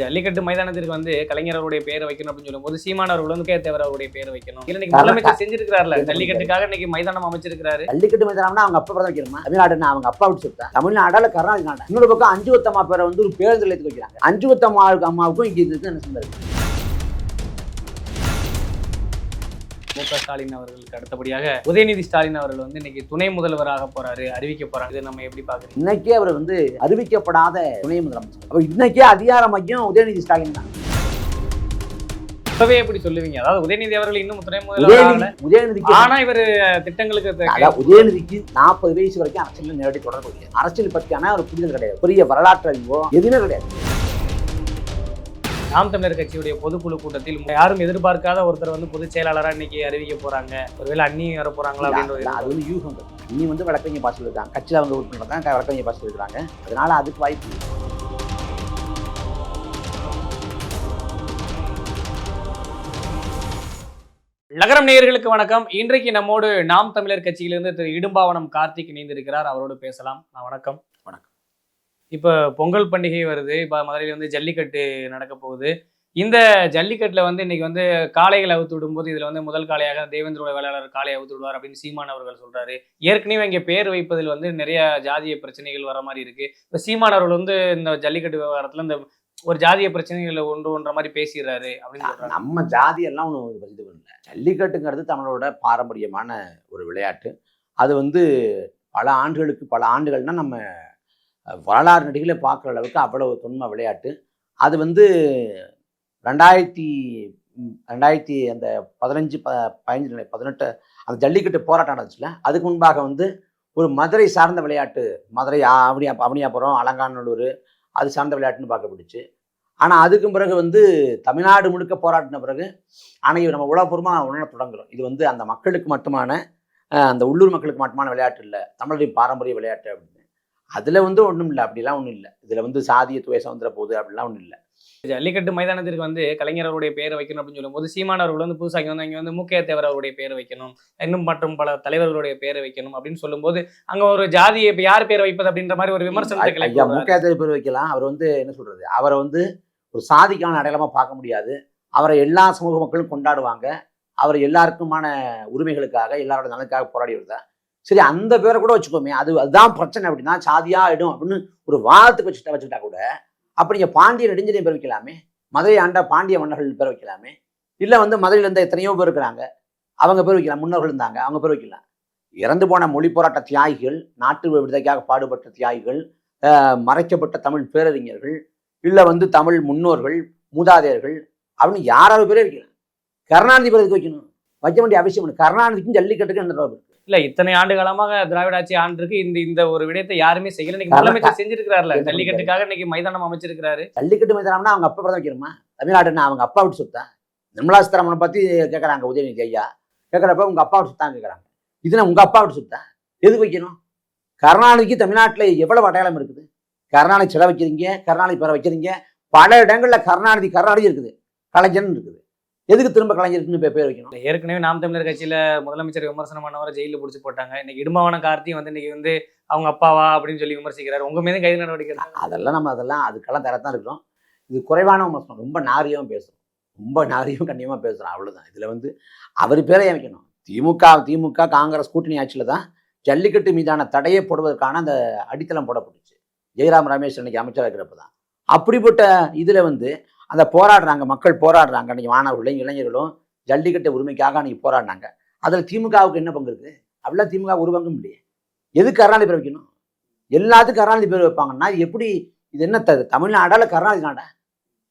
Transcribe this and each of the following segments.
ஜல்லிக்கட்டு மைதானத்திற்கு வந்து கலைஞர் அவருடைய பேரை வைக்கணும் அப்படின்னு சொல்லும்போது சீமான் அவர்கள் வந்து கே தேவர் அவருடைய பேரை வைக்கணும். இன்னைக்கு முதலமைச்சர் செஞ்சிருக்காருல ஜல்லிக்கட்டுக்காக இன்னைக்கு மைதானம் அமைச்சிருக்காரு ஜல்லிக்கட்டு மைதானம்னா அவங்க அப்பா பிறந்த வைக்கணுமா? தமிழ்நாடுன்னா அவங்க அப்பா விட்டு சொல்லிட்டா. தமிழ்நாடால நாடு இன்னொரு பக்கம் அஞ்சு ஒத்தம்மா பேரை வந்து ஒரு பேருந்து வைக்கிறாங்க. அஞ்சு ஒத்தம்மா அம்மாவுக்கும் இங்க என்ன சொந்தம் மு க ஸ்டாலின் அவர்களுக்கு அடுத்தபடியாக உதயநிதி ஸ்டாலின் அவர்கள் வந்து இன்னைக்கு துணை முதல்வராக போறாரு அறிவிக்க போறாரு. இதை நம்ம எப்படி பாக்குறீங்க இன்னைக்கே அவர் வந்து அறிவிக்கப்படாத துணை முதலமைச்சர். அப்ப இன்னைக்கே அதிகார மையம் உதயநிதி ஸ்டாலின் தான். இப்பவே எப்படி சொல்லுவீங்க? அதாவது உதயநிதி அவர்கள் இன்னும் துணை முதல்வர் உதயநிதிக்கு ஆனா இவர் திட்டங்களுக்கு உதயநிதிக்கு நாற்பது வயசு வரைக்கும் அரசியல் நேரடி தொடர்பு அரசியல் பற்றியான ஒரு புரிதல் கிடையாது. பெரிய வரலாற்று அறிவோ எதுவுமே கிடையாது. நாம் தமிழர் கட்சியுடைய பொதுக்குழு கூட்டத்தில் யாரும் எதிர்பார்க்காத ஒருத்தர் வந்து பொதுச் செயலாளரா இன்னைக்கு அறிவிக்க போறாங்க. ஒருவேளை அண்ணி வர போறாங்களா இல்ல, அப்படின்ற அது வந்து யூகங்கள். இனி வந்து வழக்கறிஞர் பாஸ் இருக்காங்க கட்சியில் அவங்க உறுப்பினர் தான் வழக்கறிஞர் பாஸ் இருக்கிறாங்க அதனால அதுக்கு வாய்ப்பு. நகரம் நேயர்களுக்கு வணக்கம். இன்றைக்கு நம்மோடு நாம் தமிழர் கட்சியிலிருந்து திரு இடும்பாவனம் கார்த்திக் இணைந்திருக்கிறார். அவரோடு பேசலாம். வணக்கம். இப்போ பொங்கல் பண்டிகை வருது இப்போ மதுரையில் வந்து ஜல்லிக்கட்டு நடக்க போகுது. இந்த ஜல்லிக்கட்டுல வந்து இன்னைக்கு வந்து காளைகள் அவுத்து விடும்போது இதுல வந்து முதல் காளையாக தேவேந்திரோட வேளாளர் காளை அவுத்து விடுவார் அப்படின்னு சீமான் அவர்கள் சொல்றாரு. ஏற்கனவே இங்க பேர் வைப்பதில் வந்து நிறைய ஜாதிய பிரச்சனைகள் வர மாதிரி இருக்கு. இப்போ சீமான் அவர்கள் வந்து இந்த ஜல்லிக்கட்டு விவகாரத்துல இந்த ஒரு ஜாதிய பிரச்சனைகளை ஒன்று ஒன்ற மாதிரி பேசிடுறாரு அப்படின்னு நம்ம ஜாதியெல்லாம் ஒன்றும் இது பண்ணல. ஜல்லிக்கட்டுங்கிறது தமிழோட பாரம்பரியமான ஒரு விளையாட்டு. அது வந்து பல ஆண்டுகளுக்கு பல ஆண்டுகள்னா நம்ம வரலாறு நடிகளை பார்க்குற அளவுக்கு அவ்வளவு தொன்மை விளையாட்டு. அது வந்து ரெண்டாயிரத்தி ரெண்டாயிரத்தி அந்த பதினஞ்சு ப பதினஞ்சு பதினெட்டு அந்த ஜல்லிக்கட்டு போராட்டம் நடந்துச்சுல அதுக்கு முன்பாக வந்து ஒரு மதுரை சார்ந்த விளையாட்டு மதுரை அவனியா அவனியாபுரம் அலங்காநல்லூர் அது சார்ந்த விளையாட்டுன்னு பார்க்கப்படுச்சு ஆனால் அதுக்கும் பிறகு வந்து தமிழ்நாடு முழுக்க போராட்டின பிறகு ஆனால் நம்ம உலகபூர்வமாக உணர தொடங்குறோம். இது வந்து அந்த மக்களுக்கு மட்டுமான அந்த உள்ளூர் மக்களுக்கு மட்டுமான விளையாட்டு இல்லை தமிழரின் பாரம்பரிய விளையாட்டு அப்படின்னு. அதில் வந்து ஒன்றும் இல்லை அப்படிலாம் ஒன்றும் இல்லை. இதில் வந்து சாதிய துவேஷம் வந்துட போகுது அப்படிலாம் ஒன்றும் இல்லை. ஜல்லிக்கட்டு மைதானத்திற்கு வந்து கலைஞர் அவருடைய பேரை வைக்கணும் அப்படின்னு சொல்லும்போது சீமான் அவர்கள் வந்து புதுசாக வந்து இங்க வந்து முக்கிய தேவர் அவருடைய பேரை வைக்கணும் இன்னும் மற்றும் பல தலைவர்களுடைய பேரை வைக்கணும் அப்படின்னு சொல்லும்போது அங்க ஒரு ஜாதியை இப்ப யார் பேரை வைப்பது அப்படின்ற மாதிரி ஒரு விமர்சனத்தை ஐயா கிளப்பி முக்கியத்துவ பேர் வைக்கலாம். அவர் வந்து என்ன சொல்றது? அவரை வந்து ஒரு சாதிக்கான அடையாளமாக பார்க்க முடியாது. அவரை எல்லா சமூக மக்களும் கொண்டாடுவாங்க. அவர் எல்லாருக்குமான உரிமைகளுக்காக எல்லாரோட நலனுக்காக போராடியவர் தான் சரி அந்த பேரை கூட வச்சுக்கோமே. அது அதுதான் பிரச்சனை அப்படின்னா சாதியா ஆகிடும் அப்படின்னு ஒரு வாதத்துக்கு வச்சுட்டா வச்சுக்கிட்டா கூட அப்ப நீங்கள் பாண்டிய நெடுஞ்செழியன் பேர் வைக்கலாமே? மதுரை ஆண்ட பாண்டிய மன்னர்கள் பேர் வைக்கலாமே? இல்லை வந்து மதுரையில இருந்த எத்தனையோ பேர் இருக்கிறாங்க. அவங்க பேர் வைக்கலாம் முன்னோர்கள் இருந்தாங்க அவங்க பேர் வைக்கலாம். இறந்து போன மொழி போராட்ட தியாகிகள் நாட்டு விடுதலைக்காக பாடுபட்ட தியாகிகள் மறைக்கப்பட்ட தமிழ் பேரறிஞர்கள் இல்லை வந்து தமிழ் முன்னோர்கள் மூதாதையர்கள் அப்படின்னு யாராவது பேரே வைக்கலாம். கருணாநிதி பேருக்கு வைக்கணும்? வைக்க வேண்டிய அவசியம் கருணாநிதிக்கும் ஜல்லிக்கட்டுக்கு என்ன தொடர்பு? இல்ல இத்தனை ஆண்டு காலமாக திராவிட ஆட்சி ஆண்டிருக்கு. இந்த இந்த ஒரு விடயத்தை யாருமே செய்யல. இன்னைக்கு. முதலமைச்சர் செஞ்சிருக்கிறாருல ஜல்லிக்கட்டுக்காக இன்னைக்கு மைதானம் அமைச்சிருக்கிறாரு. ஜல்லிக்கட்டு மைதானம்னா அவங்க அப்பா பிறந்த வைக்கணுமா? தமிழ்நாடுன்னா அவங்க அப்பா விட்டு சொத்தா நிர்மலா சீதாராமனை பத்தி கேட்கறாங்க உதயநிதி ஐயா கேட்கறப்ப உங்க அப்பா விட்டு சொத்தான் கேட்கறாங்க இதுனா உங்க அப்பா விட்டு சொத்தா எதுக்கு வைக்கணும்? கருணாநிதிக்கு தமிழ்நாட்டுல எவ்வளவு அடையாளம் இருக்குது? கருணாநிதி சிலை வைக்கிறீங்க கருணாநிதி பேரை வைக்கிறீங்க. பல இடங்கள்ல கருணாநிதி கருணாநிதி இருக்குது. கலைஞர்னு இருக்குது. எதுக்கு திரும்ப கலைஞருக்குன்னு பேர் வைக்கணும்? ஏற்கனவே நாம் தமிழர் கட்சியில முதலமைச்சர் விமர்சனம் பண்ணவரை ஜெயில புடிச்சு போட்டாங்க. இன்னைக்கு இடும்பாவன கார்த்தி வந்து இன்னைக்கு வந்து அவங்க அப்பாவா அப்படின்னு சொல்லி விமர்சிக்கிறாரு. உங்க மீதும் கைது நடவடிக்கை. அதெல்லாம் நம்ம அதெல்லாம் அதுக்கெல்லாம் தரத்தான் இருக்கிறோம். இது குறைவான விமர்சனம். ரொம்ப நாரியம் பேசுறோம். ரொம்ப நாரியம் கண்ணியமாக பேசுகிறோம் அவ்வளவுதான். இதுல வந்து அவர் பேரை வைக்கணும் திமுக திமுக காங்கிரஸ் கூட்டணி ஆட்சியில தான் ஜல்லிக்கட்டு மீதான தடையை போடுவதற்கான அந்த அடித்தளம் போடப்பட்டுச்சு. ஜெயராம் ரமேஷ் இன்னைக்கு அமைச்சராக இருக்கிறப்ப தான் அப்படிப்பட்ட இதுல வந்து அந்த போராடுறாங்க மக்கள் போராடுறாங்க. அன்னைக்கு மாணவர்களும் இளைஞர்களும் ஜல்லிக்கட்டு உரிமைக்காக அன்னைக்கு போராடினாங்க. அதுல திமுகவுக்கு என்ன பங்கு இருக்குது அப்படிலாம் திமுக ஒரு பங்கும் இல்லையே. எதுக்கு கருணாநிதி பேர் வைக்கணும்? எல்லாத்துக்கும் கருணாநிதி பேர் வைப்பாங்கன்னா இது எப்படி இது என்ன த தமிழ்நாடால கருணாநிதி நாடா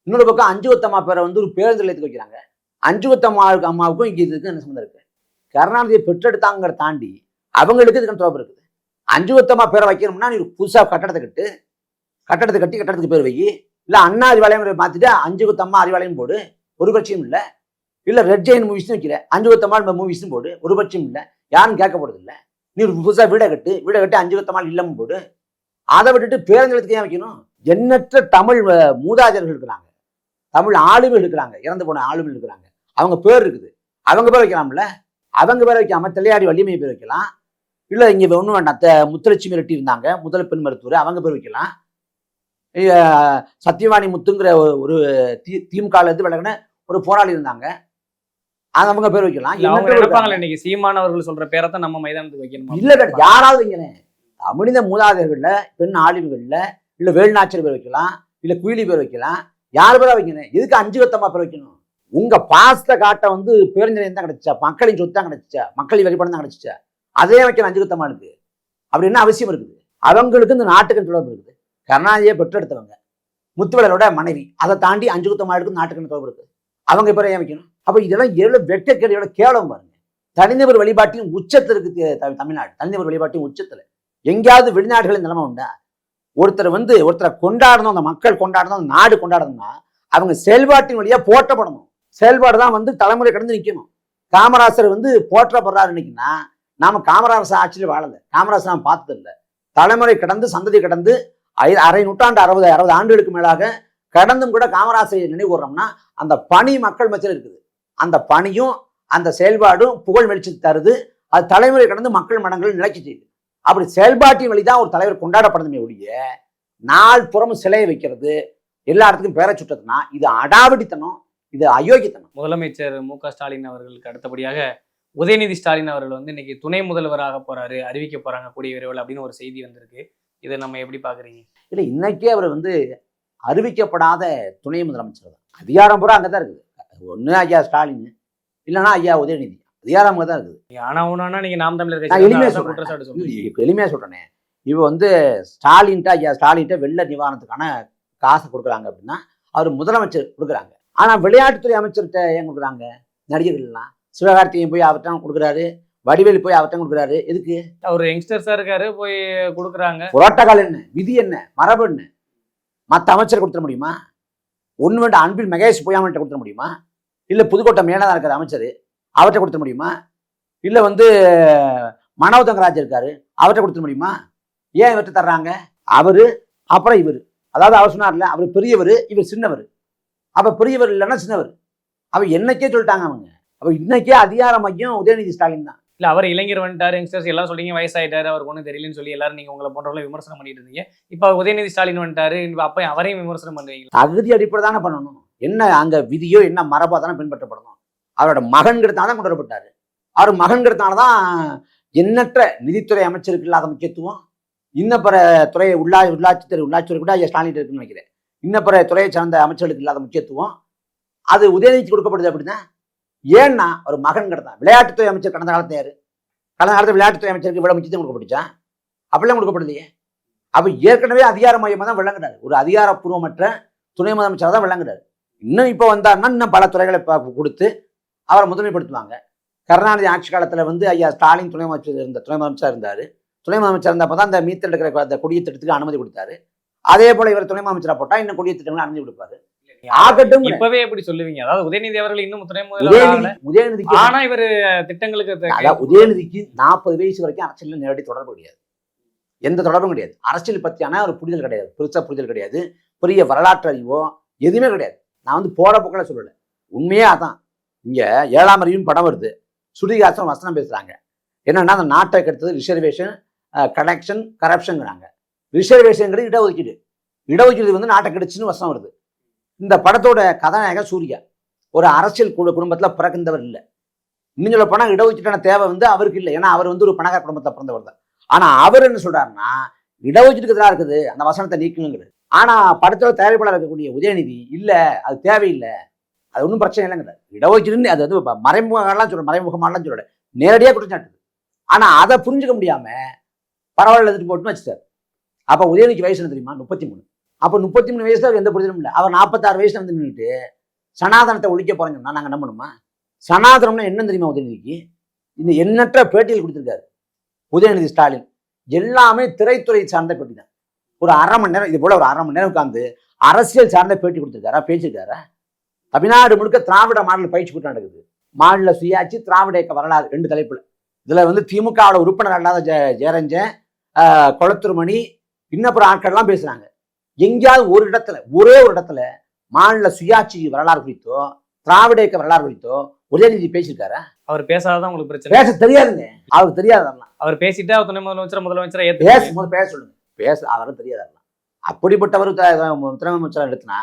இன்னொரு பக்கம் அஞ்சு ஒத்தம்மா பேரை வந்து ஒரு பேருந்து நிலையத்துக்கு வைக்கிறாங்க. அஞ்சு ஒத்தம்மா அம்மாவுக்கும் இங்கே இதுக்கு என்ன சம்மந்தம் இருக்கு? கருணாநிதியை பெற்றெடுத்தாங்கிற தாண்டி அவங்களுக்கு இதுக்கு தொடர்பு இருக்குது. அஞ்சு ஒத்தம்மா பேரை வைக்கணும்னா நீ புதுசா கட்டடத்தை கட்டு. கட்டடத்தை கட்டி கட்டடத்துக்கு பேர் வை. இல்லை அண்ணா அறிவாலயம் மாற்றிட்டு அஞ்சு குத்தம்மா அறிவாலயம் போடு ஒரு பட்சியும் இல்லை. இல்ல ரெட் ஜெயின் மூவிஸ்னு வைக்கிற அஞ்சு குத்தம்மா மூவிஸ்னு போடு ஒரு பட்சியும் இல்லை. யாரும் கேட்க இல்லை. நீ புதுசாக வீடை கட்டு வீடை கட்டி அஞ்சு ஒத்தம்மா இல்லம் போடு. அதை விட்டுட்டு பேரஞ்சலத்துக்கு ஏன் வைக்கணும்? எண்ணற்ற தமிழ் மூதாதையர்கள் இருக்கிறாங்க. தமிழ் ஆளுமை இருக்கிறாங்க. இறந்து போன ஆளுமை இருக்கிறாங்க. அவங்க பேர் இருக்குது. அவங்க பேர் வைக்கலாம்ல? அவங்க பேர் வைக்காம தெளியாடி வலிமை பேர் வைக்கலாம். இல்லை இங்க ஒன்றும் வேண்டாம் த- முத்துலட்சுமி ரெட்டி இருந்தாங்க முதல் பெண் மருத்துவர் அவங்க பேர் வைக்கலாம். சத்யவாணி முத்துங்கிற ஒரு- தி திமுக ல இருந்து விலகின ஒரு போராளி இருந்தாங்க. அவங்க பேர் வைக்கலாம். நினைப்பாங்களே இன்னைக்கு சீமான் அவர்கள் சொல்ற பேரை தான் நம்ம மைதானத்துக்கு வைக்கணும்? இல்ல யாராவது வைங்களேன். தமிழின மூதாதையர்கள்ல பெண் ஆளுமைகள்ல இல்ல வேலுநாச்சர் பேர் வைக்கலாம் இல்ல குயிலி பேர் வைக்கலாம் யார் பேரா வைக்கணும் எதுக்கு அஞ்சு வத்தமா பேர் வைக்கணும்? உங்க பாசத்தை காட்ட வந்து பேருந்திரம் தான் கிடைச்சா மக்களின் சொத்து தான் கிடைச்சா மக்களின் வழிபாடு தான் கிடைச்சிச்சா அதே வைக்கணும் அஞ்சு வத்தமா இருக்கு. அப்படி என்ன அவசியம் இருக்குது? அவங்களுக்கு இந்த நாட்டுக்கு தொடர்பு இருக்குது. கருணாநிதியை பெற்றெடுத்தவங்க. முத்துவலரோட மனைவி. அதை தாண்டி அஞ்சு குத்தமாளுக்கு நாட்டுக்கு தொடர்பு இருக்கு? அவங்க இப்போ ஏன் வைக்கணும்? அப்ப இதெல்லாம் எவ்வளோ வெட்டக்கேடையோட கேவலம் பாருங்க. தனிநபர் வழிபாட்டின் உச்சத்தில் இருக்கு தமிழ்நாடு. தனிநபர் வழிபாட்டின் உச்சத்துல. எங்கேயாவது வெளிநாடுகளின் நிலைமை உண்டா? ஒருத்தர் வந்து ஒருத்தரை கொண்டாடணும் அந்த மக்கள் கொண்டாடணும் அந்த நாடு கொண்டாடணும்னா அவங்க செயல்பாட்டின் வழியா போற்றப்படணும். செயல்பாடு தான் வந்து தலைமுறை கடந்து நிற்கணும் காமராசர் வந்து போற்றப்படுறாரு இன்னைக்குன்னா நாம காமராசர் ஆட்சியில் வாழலை. காமராசர் நாம் பார்த்தது இல்லை தலைமுறை கடந்து சந்ததி கடந்து அரை நூற்றாண்டு அறுபது அறுபது ஆண்டுகளுக்கு மேலாக கடந்தும் கூட காமராசரை நினைவுறோம்னா அந்த பணி மக்கள் மத்தியில் இருக்குது. அந்த பணியும் அந்த செயல்பாடும் புகழ் வெளிச்சத்தை தருது. அது தலைமுறை கடந்து மக்கள் மனங்கள் நிலைச்சி செய்யுது. அப்படி செயல்பாட்டின் வழி தான் ஒரு தலைவர் கொண்டாடப்படுதுமே ஒழிய நாள் புறம் சிலையை வைக்கிறது எல்லா இடத்துக்கும் பேரை சுட்டதுன்னா இது அடாவடித்தனம் இது அயோக்கியத்தனம். முதலமைச்சர் மு க ஸ்டாலின் அவர்களுக்கு அடுத்தபடியாக உதயநிதி ஸ்டாலின் அவர்கள் வந்து இன்னைக்கு துணை முதல்வராக போறாரு அறிவிக்க போறாங்க கூடிய விரைவில் அப்படின்னு ஒரு செய்தி வந்திருக்கு. இதை நம்ம எப்படி பாக்குறீங்க இல்லை இன்னைக்கே அவர் வந்து அறிவிக்கப்படாத துணை முதலமைச்சர் தான். அதிகாரம் பூரா அங்கே தான் இருக்குது. ஒன்று ஐயா ஸ்டாலின் இல்லைன்னா ஐயா உதயநிதி. அதிகாரம் அங்கே தான் இருக்குது ஆனா ஒன்னா நீங்க நாம் தமிழர் நான் எளிமையா கட்சி சொல்றேன். குற்றச்சாட்டு சொல்றீங்க. இப்ப எளிமையா சொல்றேனே. இவ வந்து ஸ்டாலின்ட்ட ஐயா ஸ்டாலின்ட்ட வெள்ள நிவாரணத்துக்கான காசு கொடுக்குறாங்க அப்படின்னா அவர் முதலமைச்சர் கொடுக்குறாங்க. ஆனா விளையாட்டுத்துறை அமைச்சர்கிட்ட ஏன் கொடுக்குறாங்க? நடிகர்கள்லாம். சிவகார்த்திகேயன் போய் அவர்கிட்ட கொடுக்குறாரு. வடிவேலு போய் அவர்கிட்ட கொடுக்குறாரு. எதுக்கு? அவர் யங்ஸ்டர்ஸா இருக்காரு போய் கொடுக்குறாங்க. புரோட்டோகால் என்ன? விதி என்ன? மரபு என்ன? மற்ற அமைச்சர் கொடுத்துட முடியுமா? ஒன்று வேண்டாம் அன்பில் மகேஷ் பொய்யாமல்கிட்ட கொடுத்துட முடியுமா? இல்லை புதுக்கோட்டை மேலே இருக்கிற அமைச்சர் அவர்கிட்ட கொடுத்துட முடியுமா? இல்லை வந்து மனோ தங்கராஜ் இருக்காரு அவர்கிட்ட கொடுத்துட முடியுமா? ஏன் இவர்கிட்ட தர்றாங்க? அவரு அப்புறம் இவர். அதாவது அவர் சொன்னார்ல அவர் பெரியவர் இவர் சின்னவர். அப்ப பெரியவர் இல்லைன்னா சின்னவர். அவ என்னைக்கே சொல்லிட்டாங்க அவங்க. அப்ப இன்னைக்கே அதிகார மையம் உதயநிதி ஸ்டாலின் தான். இல்ல அவர் இளைஞர் வந்துட்டாரு யங்ஸ்டர்ஸ் எல்லாம் சொல்லிங்க வயசாயிட்டார் அவருக்கு ஒன்றும் தெரியலன்னு சொல்லி எல்லாரும் நீங்கள் உங்களை போன்றவங்கள விமர்சனம் பண்ணிட்டு இருந்தீங்க. இப்போ உதயநிதி ஸ்டாலின் வந்துட்டாரு அப்போ அவரையும் விமர்சனம் பண்ணுவீங்க தகுதி அடிப்படை தானே பண்ணணும். என்ன அங்கே விதியோ என்ன மரபாக தானே பின்பற்றப்படணும். அவரோட மகன்கிறதுனால தான் கொண்டு வரப்பட்டார் அவர் மகன்கிறதுனால தான் எண்ணற்ற நிதித்துறை அமைச்சருக்கு இல்லாத முக்கியத்துவம். இன்ன பிற துறை உள்ளா உள்ளாட்சித்துறை உள்ளாட்சித்துறை கூட ஐயா ஸ்டாலின் இருக்குன்னு நினைக்கிறேன். இன்ன பிற துறையை சார்ந்த அமைச்சர்களுக்கு இல்லாத முக்கியத்துவம். அது உதயநிதிக்கு கொடுக்கப்படுது அப்படின்னா ஏன்னா ஒரு மகன்கிறது தான் விளையாட்டுத்துறை அமைச்சர் கடந்த காலத்துல யாரு? கடந்த காலத்தில் விளையாட்டுத்துறை அமைச்சருக்கு இவ்வளோ முக்கியத்துவம் கொடுக்கப்பட்டுச்சா? அப்படிலாம் கொடுக்கப்படலையே. அவர் ஏற்கனவே அதிகார மையமாக தான் விளங்குறாரு. ஒரு அதிகாரப்பூர்வமற்ற துணை முதலமைச்சராக தான் விளங்குறாரு. இன்னும் இப்போ வந்தாருன்னா இன்னும் பல துறைகளை கொடுத்து அவரை முதன்மைப்படுத்துவாங்க. கருணாநிதி ஆட்சி காலத்தில் வந்து ஐயா ஸ்டாலின் துணை முதலமைச்சர் இருந்த துணை முதலமைச்சர் இருந்தார். துணை முதலமைச்சர் இருந்தப்போ தான் அந்த மீத்தல் இருக்கிற அந்த குடிய திட்டத்துக்கு அனுமதி கொடுத்தாரு. அதே போல இவர் துணை முதலமைச்சராக போட்டால் இன்னும் குடிய திட்டங்களை அனுமதி கொடுப்பாரு. ஆகட்டும். இப்பவே எப்படி சொல்லுவீங்க? அதாவது உதயநிதி அவர்கள் இன்னும் துணை முதல்வர் உதயநிதிக்கு ஆனா இவர் திட்டங்களுக்கு உதயநிதிக்கு நாற்பது வயசு வரைக்கும் அரசியலில் நேரடி தொடர்பு கிடையாது. எந்த தொடர்பும் கிடையாது. அரசியல் பற்றியான ஒரு புரிதல் கிடையாது. பெருசா புரிதல் கிடையாது. பெரிய வரலாற்று அறிவோ எதுவுமே கிடையாது. நான் வந்து போற போக்கில் சொல்லலை. உண்மையே அதான். இங்க ஏழாம் அறிவும் படம் வருது. சுடிகாசம் வசனம் பேசுறாங்க. என்னன்னா அந்த நாட்டை கெடுத்தது ரிசர்வேஷன் கனெக்ஷன் கரப்ஷன்ங்கிறாங்க ரிசர்வேஷன்ங்கிறது இடஒதுக்கீடு. இடஒதுக்கீடு வந்து நாட்டை கெடுச்சுன்னு வசனம் வருது. இந்த படத்தோட கதாநாயகன் சூர்யா. ஒரு அரசியல் குழு குடும்பத்துல பிறந்தவர் இல்லை. இன்னும் சொல்ல போனா இடஒதுக்கீட்டான தேவை வந்து அவருக்கு இல்லை. ஏன்னா அவர் வந்து ஒரு பணக்கார குடும்பத்தை பிறந்தவர் தான். ஆனால் அவர் என்ன சொல்றாருன்னா இடஒதுக்கீட்டுக்கு எதிராக இருக்குது. அந்த வசனத்தை நீக்கணுங்கிறது ஆனா படத்தோட தயாரிப்பாளர் இருக்கக்கூடிய உதயநிதி இல்லை அது தேவையில்லை. அது ஒன்றும் பிரச்சனை இல்லைங்கிறார். இடஒதுக்கீடுன்னு அது வந்து ப- சொல்ல மறைமுகமாலாம் சொல்லல. நேரடியாக குற்றச்சாட்டுது ஆனா அதை புரிஞ்சுக்க முடியாம பரவாயில்ல எடுத்துட்டு போட்டுன்னு வச்சுட்டார். அப்போ உதயநிதிக்கு வயசு என்ன தெரியுமா? முப்பத்தி மூணு. அப்போ முப்பத்தி மூணு வயசுல அவர் எந்த புரிதலும் இல்லை. அவர் நாற்பத்தாறு வயசுல வந்து நின்றுட்டு சனாதனத்தை ஒழிக்க போறோம்னா நாங்கள் என்ன பண்ணுமா சனாதனம்னா என்ன தெரியுமா உதயநிதிக்கு? இந்த எண்ணற்ற பேட்டியில் கொடுத்துருக்காரு. உதயநிதி ஸ்டாலின். எல்லாமே திரைத்துறை சார்ந்த பேட்டி தான். ஒரு அரை மணி நேரம் இது போல ஒரு அரை மணி நேரம் உட்காந்து அரசியல் சார்ந்த பேட்டி கொடுத்துருக்காரா? பேசியிருக்காரா? தமிழ்நாடு முழுக்க திராவிட மாடல் பயிற்சி கூட்டம் நடக்குது. மாநில சுயாட்சி திராவிட இயக்க வரலாறு ரெண்டு தலைப்புல. இதுல வந்து திமுகவோட உறுப்பினர் அல்லாத ஜெ ஜெயரஞ்சன் குளத்துருமணி கொளத்தூர்மணி இன்னப்புறம் ஆட்கள்லாம் பேசுறாங்க. எங்கேயாவது ஒரு இடத்துல ஒரே ஒரு இடத்துல மாநில சுயாட்சி வரலாறு குறித்தோ திராவிட இயக்க வரலாறு குறித்தோ உதயநிதி பேசியிருக்காரா? அவர் பேசாததான் உங்களுக்கு பிரச்சனை. பேச தெரியாதுங்க. அவருக்கு தெரியாது அதெல்லாம் அவர் பேசிட்டு அவர் துணை முதலமைச்சர் முதலமைச்சரை பேசும்போது பேச சொல்லுங்க பேச அவரும் தெரியாது அதெல்லாம் அப்படிப்பட்டவர் துணை அமைச்சராக எடுத்தினா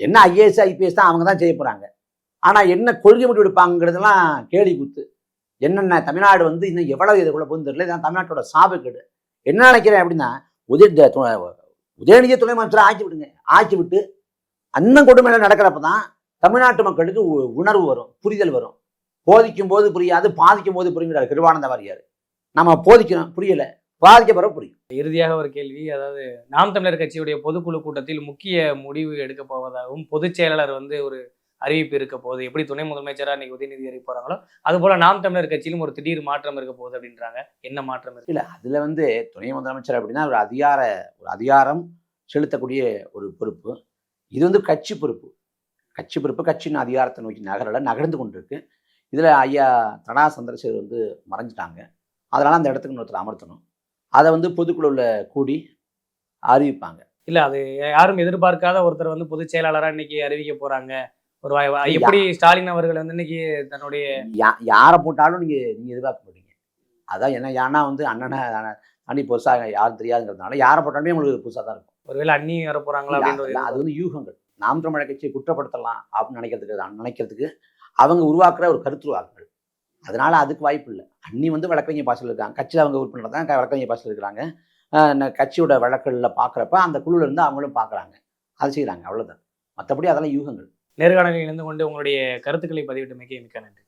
என்ன ஐஏஎஸ் ஐபிஎஸ் தான் அவங்க தான் செய்ய போகிறாங்க ஆனால் என்ன கொள்கை முடிவு எடுப்பாங்கிறதெல்லாம் கேலி குத்து. என்னென்ன தமிழ்நாடு வந்து இன்னும் எவ்வளவு இதுக்குள்ள போகுதுன்னு தெரியல. இதான் தமிழ்நாட்டோட சாபக்கேடு. என்ன நினைக்கிறேன் அப்படின்னா உதய உதயநிதியை துணை அமைச்சராக ஆக்கி விடுங்க. ஆக்கி விட்டு அன்னம் கொடுமையில் நடக்கிறப்ப தான் தமிழ்நாட்டு மக்களுக்கு உ- உணர்வு வரும் புரிதல் வரும். போதிக்கும் போது புரியாது பாதிக்கும் போது புரியுங்கிறார் கிருவானந்த வாரியார் நம்ம போதிக்கணும் புரியல. பாதிக்க பிறகு புரியும். இறுதியாக ஒரு கேள்வி அதாவது நாம் தமிழர் கட்சியுடைய பொதுக்குழு கூட்டத்தில் முக்கிய முடிவு எடுக்க போவதாகவும் பொதுச் செயலாளர் வந்து ஒரு அறிவிப்பு இருக்க போகுது. எப்படி துணை முதலமைச்சரா இன்னைக்கு உதயநிதி அறிவிப்பு போறாங்களோ அது போல நாம் தமிழர் கட்சியிலும் ஒரு திடீர் மாற்றம் இருக்க போகுது அப்படின்றாங்க. என்ன மாற்றம் இருக்கு? இல்லை அதில் வந்து துணை முதலமைச்சர் அப்படின்னா ஒரு அதிகார ஒரு அதிகாரம் செலுத்தக்கூடிய ஒரு பொறுப்பு. இது வந்து கட்சி பொறுப்பு. கட்சி பொறுப்பு கட்சியின் அதிகாரத்தை நோக்கி நகரல நகர்ந்து கொண்டிருக்கு. இதில் ஐயா தடா சந்திரசேகர் வந்து மறைஞ்சிட்டாங்க. அதனால் அந்த இடத்துக்கு இன்னொருத்தர் அமர்த்தணும். அதை வந்து பொதுக்குழுவில் கூடி அறிவிப்பாங்க. இல்ல அது யாரும் எதிர்பார்க்காத ஒருத்தர் வந்து பொதுச் செயலாளரா இன்னைக்கு அறிவிக்க போறாங்க. ஒரு எப்படி ஸ்டாலின் அவர்கள் வந்து இன்னைக்கு தன்னுடைய யாரை போட்டாலும் நீங்கள் நீங்கள் எதிர்பார்க்க மாட்டீங்க. அதான் என்ன ஏன்னா வந்து அண்ணனை அண்ணி புதுசாக யாரும் தெரியாதுங்கிறதுனால யாரை போட்டாலுமே உங்களுக்கு புதுசாக தான் இருக்கும். ஒருவேளை அண்ணி வர போறாங்களா அப்படின்ற ஒரு இல்ல, அது வந்து யூகங்கள். நாம் தமிழர் கட்சியை குற்றப்படுத்தலாம் அப்படின்னு நினைக்கிறதுக்கு நினைக்கிறதுக்கு அவங்க உருவாக்குற ஒரு கருத்துருவாக்குகள் அதனால அதுக்கு வாய்ப்பு இல்லை. அன்னி வந்து வழக்கறிஞர் பாசல் இருக்காங்க. கட்சியில் அவங்க உறுப்பினர் தான் வழக்கறிஞர் பாசல் இருக்கிறாங்க. கட்சியோட வழக்குகளில் பார்க்குறப்ப அந்த குழுல இருந்து அவங்களும் பார்க்குறாங்க. அது செய்கிறாங்க அவ்வளவுதான். மற்றபடி அதெல்லாம் யூகங்கள். நேர்காணலில் இணைந்து கொண்டு உங்களுடைய கருத்துக்களை பதிவிட்டமைக்கு மிக்க நன்றி.